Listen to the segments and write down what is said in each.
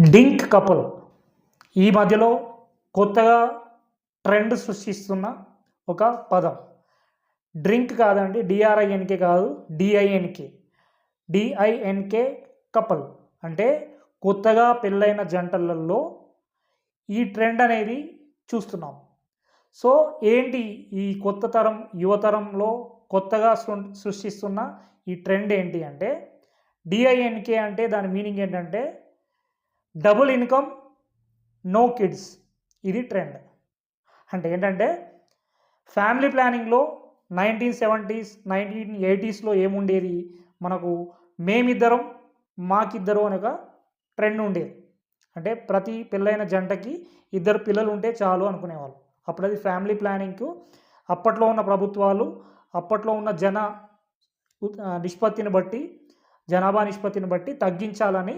DINK couple. ఈ మధ్యలో కొత్తగా ట్రెండ్ సృష్టిస్తున్న ఒక పదం. డ్రింక్ కాదండి డిఆర్ఐఎన్కే కాదు డిఐఎన్కే డిఐఎన్కే కపుల్. అంటే కొత్తగా పెళ్ళైన జంటలలో ఈ ట్రెండ్ అనేది చూస్తున్నాం. సో ఏంటి ఈ కొత్త తరం యువతరంలో కొత్తగా సృ- సృష్టిస్తున్న ఈ ట్రెండ్ ఏంటి అంటే డిఐఎన్కే అంటే దాని మీనింగ్ ఏంటంటే డబుల్ ఇన్కమ్ నో కిడ్స్. ఇది ట్రెండ్. అంటే ఏంటంటే ఫ్యామిలీ ప్లానింగ్లో నైన్టీన్ సెవెంటీస్ నైన్టీన్ ఎయిటీస్లో ఏముండేది? మనకు మేమిద్దరం మాకిద్దరు అని ఒక ట్రెండ్ ఉండేది. అంటే ప్రతి పెళ్ళైన జంటకి ఇద్దరు పిల్లలు ఉంటే చాలు అనుకునేవాళ్ళు. అప్పుడు అది ఫ్యామిలీ ప్లానింగ్కు అప్పట్లో ఉన్న ప్రభుత్వాలు అప్పట్లో ఉన్న జన నిష్పత్తిని బట్టి జనాభా నిష్పత్తిని బట్టి తగ్గించాలని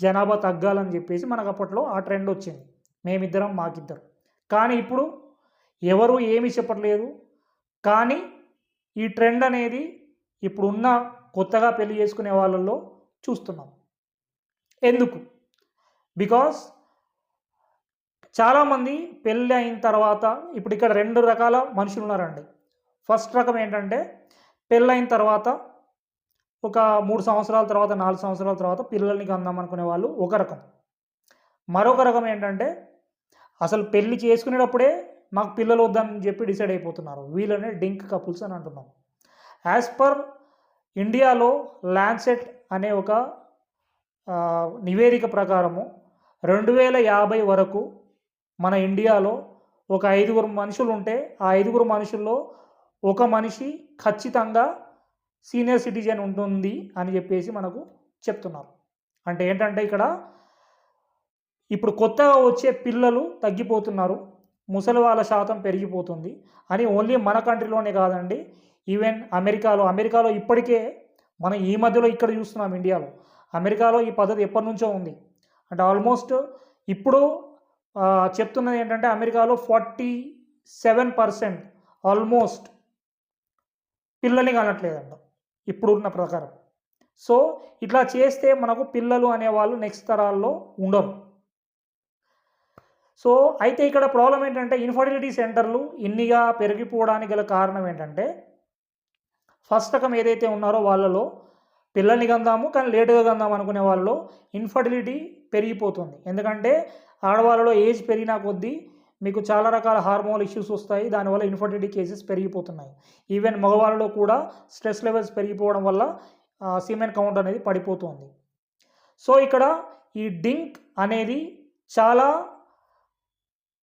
జనాభా తగ్గాలని చెప్పేసి మనకు అప్పట్లో ఆ ట్రెండ్ వచ్చింది. మేమిద్దరం మాకిద్దరు. కానీ ఇప్పుడు ఎవరు ఏమీ చెప్పట్లేదు. కానీ ఈ ట్రెండ్ అనేది ఇప్పుడున్న కొత్తగా పెళ్ళి చేసుకునే వాళ్ళల్లో చూస్తున్నాం. ఎందుకు? బికాస్ చాలామంది పెళ్ళి అయిన తర్వాత ఇప్పుడు ఇక్కడ రెండు రకాల మనుషులు ఉన్నారండి ఫస్ట్ రకం ఏంటంటే పెళ్ళైన తర్వాత ఒక మూడు సంవత్సరాల తర్వాత నాలుగు సంవత్సరాల తర్వాత పిల్లల్ని కందాం అనుకునే వాళ్ళు ఒక రకం. మరొక రకం ఏంటంటే అసలు పెళ్ళి చేసుకునేటప్పుడే మాకు పిల్లలు వద్దని చెప్పి డిసైడ్ అయిపోతున్నారు. వీళ్ళనే డింక్ కపుల్స్ అని అంటున్నాం. యాజ్ పర్ ఇండియాలో ల్యాండ్సెట్ అనే ఒక నివేదిక ప్రకారము రెండు వేల యాభై వరకు మన ఇండియాలో ఒక ఐదుగురు మనుషులు ఉంటే ఆ ఐదుగురు మనుషుల్లో ఒక మనిషి ఖచ్చితంగా సీనియర్ సిటిజన్ ఉంటుంది అని చెప్పేసి మనకు చెప్తున్నారు. అంటే ఏంటంటే ఇక్కడ ఇప్పుడు కొత్తగా వచ్చే పిల్లలు తగ్గిపోతున్నారు. ముసలి వాళ్ళ శాతం పెరిగిపోతుంది. అని ఓన్లీ మన కంట్రీలోనే కాదండి ఈవెన్ అమెరికాలో. అమెరికాలో ఇప్పటికే మనం ఈ మధ్యలో ఇక్కడ చూస్తున్నాం ఇండియాలో. అమెరికాలో ఈ పద్ధతి ఎప్పటి నుంచో ఉంది. అంటే ఆల్మోస్ట్ ఇప్పుడు చెప్తున్నది ఏంటంటే అమెరికాలో ఫార్టీ సెవెన్ పర్సెంట్ ఆల్మోస్ట్ పిల్లల్ని కనట్లేదంట. ఇప్పుడున్న ప్రకారం. సో ఇట్లా చేస్తే మనకు పిల్లలు అనేవాళ్ళు నెక్స్ట్ తరాల్లో ఉండరు. సో అయితే ఇక్కడ ప్రాబ్లం ఏంటంటే ఇన్ఫర్టిలిటీ సెంటర్లు ఇన్నిగా పెరిగిపోవడానికి గల కారణం ఏంటంటే ఫస్ట్ రకం ఏదైతే ఉన్నారో వాళ్ళలో పిల్లల్ని కందాము కానీ లేటుగా కందాం అనుకునే వాళ్ళలో ఇన్ఫర్టిలిటీ పెరిగిపోతుంది. ఎందుకంటే ఆడవాళ్ళలో ఏజ్ పెరిగినా కొద్దీ మీకు చాలా రకాల హార్మోనల్ ఇష్యూస్ వస్తాయి. దానివల్ల ఇన్ఫర్టిలిటీ కేసెస్ పెరిగిపోతున్నాయి. ఈవెన్ మగవాళ్ళలో కూడా స్ట్రెస్ లెవెల్స్ పెరిగిపోవడం వల్ల సిమెన్ కౌంట్ అనేది పడిపోతుంది. సో ఇక్కడ ఈ డింక్ అనేది చాలా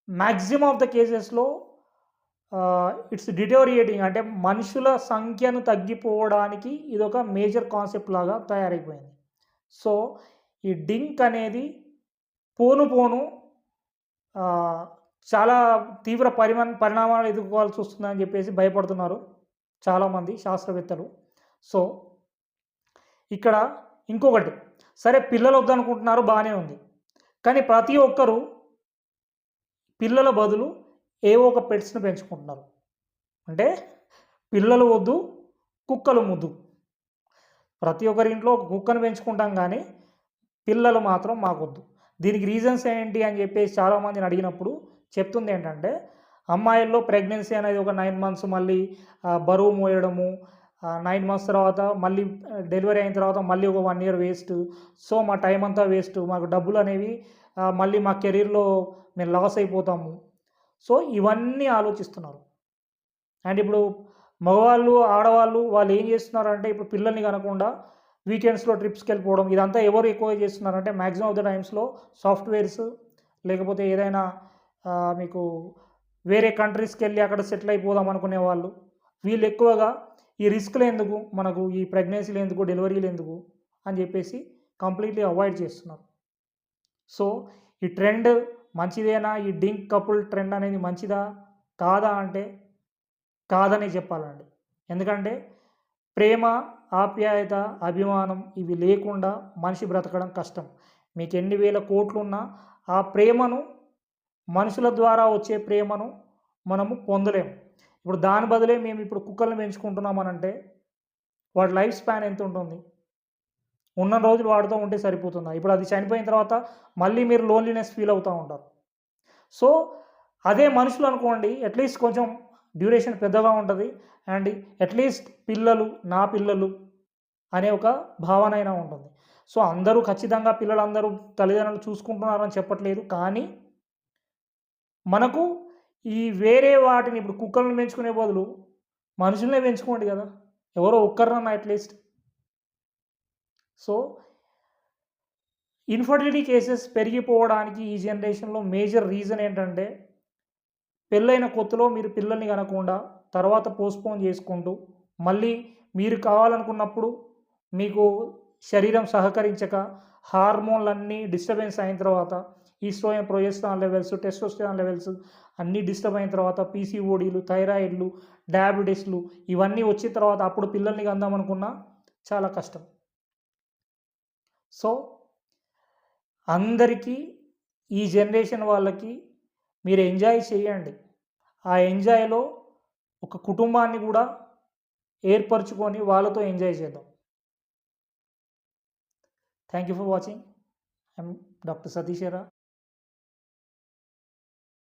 మ్యాక్సిమం ఆఫ్ ద కేసెస్లో ఇట్స్ డిటోరియేటింగ్. అంటే మనుషుల సంఖ్యను తగ్గిపోవడానికి ఇది ఒక మేజర్ కాన్సెప్ట్ లాగా తయారైపోయింది. సో ఈ డింక్ అనేది పోను పోను చాలా తీవ్ర పరిమాణ పరిణామాలు ఎదుర్కోవాల్సి వస్తుందని చెప్పేసి భయపడుతున్నారు చాలామంది శాస్త్రవేత్తలు. సో ఇక్కడ ఇంకొకటి. సరే పిల్లలు వద్దనుకుంటున్నారు బాగానే ఉంది. కానీ ప్రతి ఒక్కరూ పిల్లల బదులు ఏవో ఒక పెట్స్ని పెంచుకుంటున్నారు. అంటే పిల్లలు వద్దు కుక్కలు ముద్దు. ప్రతి ఒక్కరి ఇంట్లో ఒక కుక్కను పెంచుకుంటాం కానీ పిల్లలు మాత్రం మాకొద్దు. దీనికి రీజన్స్ ఏంటి అని చెప్పేసి చాలామందిని అడిగినప్పుడు చెప్తుంది ఏంటంటే అమ్మాయిల్లో ప్రెగ్నెన్సీ అనేది ఒక నైన్ మంత్స్ మళ్ళీ బరువు మోయడము నైన్ మంత్స్ తర్వాత మళ్ళీ డెలివరీ అయిన తర్వాత మళ్ళీ ఒక వన్ ఇయర్ వేస్ట్. సో మా టైం అంతా వేస్ట్. మాకు డబ్బులు అనేవి మళ్ళీ మా కెరీర్లో మేము లాస్ అయిపోతాము. సో ఇవన్నీ ఆలోచిస్తున్నారు. అండ్ ఇప్పుడు మగవాళ్ళు ఆడవాళ్ళు వాళ్ళు ఏం చేస్తున్నారంటే ఇప్పుడు పిల్లల్ని కనకుండా వీకెండ్స్లో ట్రిప్స్కి వెళ్ళిపోవడం ఇదంతా ఎవరు ఎక్కువ చేస్తున్నారంటే మ్యాక్సిమం ఆఫ్ ద టైమ్స్లో సాఫ్ట్వేర్స్ లేకపోతే ఏదైనా మీకు వేరే కంట్రీస్కి వెళ్ళి అక్కడ సెటిల్ అయిపోదాం అనుకునే వాళ్ళు. వీళ్ళు ఎక్కువగా ఈ రిస్క్లు ఎందుకు? మనకు ఈ ప్రెగ్నెన్సీలు ఎందుకు? డెలివరీలు ఎందుకు? అని చెప్పేసి కంప్లీట్లీ అవాయిడ్ చేస్తున్నారు. సో ఈ ట్రెండ్ మంచిదేనా? ఈ డింక్ కపుల్ ట్రెండ్ అనేది మంచిదా? కాదా అంటే కాదనే చెప్పాలండి. ఎందుకంటే ప్రేమ ఆప్యాయత అభిమానం ఇవి లేకుండా మనిషి బ్రతకడం కష్టం. మీకు ఎన్ని వేల కోట్లున్నా ఆ ప్రేమను మనుషుల ద్వారా వచ్చే ప్రేమను మనము పొందలేము. ఇప్పుడు దాని బదులే మేము ఇప్పుడు కుక్కలను పెంచుకుంటున్నామనంటే వాడి లైఫ్ స్పాన్ ఎంత ఉంటుంది? ఉన్న రోజులు వాడుతూ ఉంటే సరిపోతుందా? ఇప్పుడు అది చనిపోయిన తర్వాత మళ్ళీ మీరు లోన్లీనెస్ ఫీల్ అవుతూ ఉంటారు. సో అదే మనుషులు అనుకోండి అట్లీస్ట్ కొంచెం డ్యూరేషన్ పెద్దగా ఉంటుంది. అండ్ అట్లీస్ట్ పిల్లలు నా పిల్లలు అనే ఒక భావన అయినా ఉంటుంది. సో అందరూ ఖచ్చితంగా పిల్లలందరూ తల్లిదండ్రులు చూసుకుంటున్నారని చెప్పట్లేదు. కానీ మనకు ఈ వేరే వాటిని ఇప్పుడు కుక్కలను పెంచుకునే బదులు మనుషులనే పెంచుకోండి కదా. ఎవరో ఒక్కరినన్నా at least so infertility cases పెరిగిపోవడానికి ఈ జనరేషన్లో మేజర్ రీజన్ ఏంటంటే పెళ్ళైన కొత్తలో మీరు పిల్లల్ని కనకుండా తర్వాత పోస్ట్పోన్ చేసుకుంటూ మళ్ళీ మీరు కావాలనుకున్నప్పుడు మీకు శరీరం సహకరించక హార్మోన్లన్నీ డిస్టర్బెన్స్ అయిన తర్వాత estrogen progesterone levels testosterone levels అన్నీ డిస్టర్బ్ అయిన తర్వాత పీసీఓడీలు థైరాయిడ్లు డయాబెటీస్లు ఇవన్నీ వచ్చిన తర్వాత అప్పుడు పిల్లల్ని కందామనుకున్నా చాలా కష్టం. సో అందరికీ ఈ జనరేషన్ వాళ్ళకి మీరు ఎంజాయ్ చేయండి. ఆ ఎంజాయ్లో ఒక కుటుంబాన్ని కూడా ఏర్పరచుకొని వాళ్ళతో ఎంజాయ్ చేద్దాం. Thank you for watching. I'm doctor Satheeshwara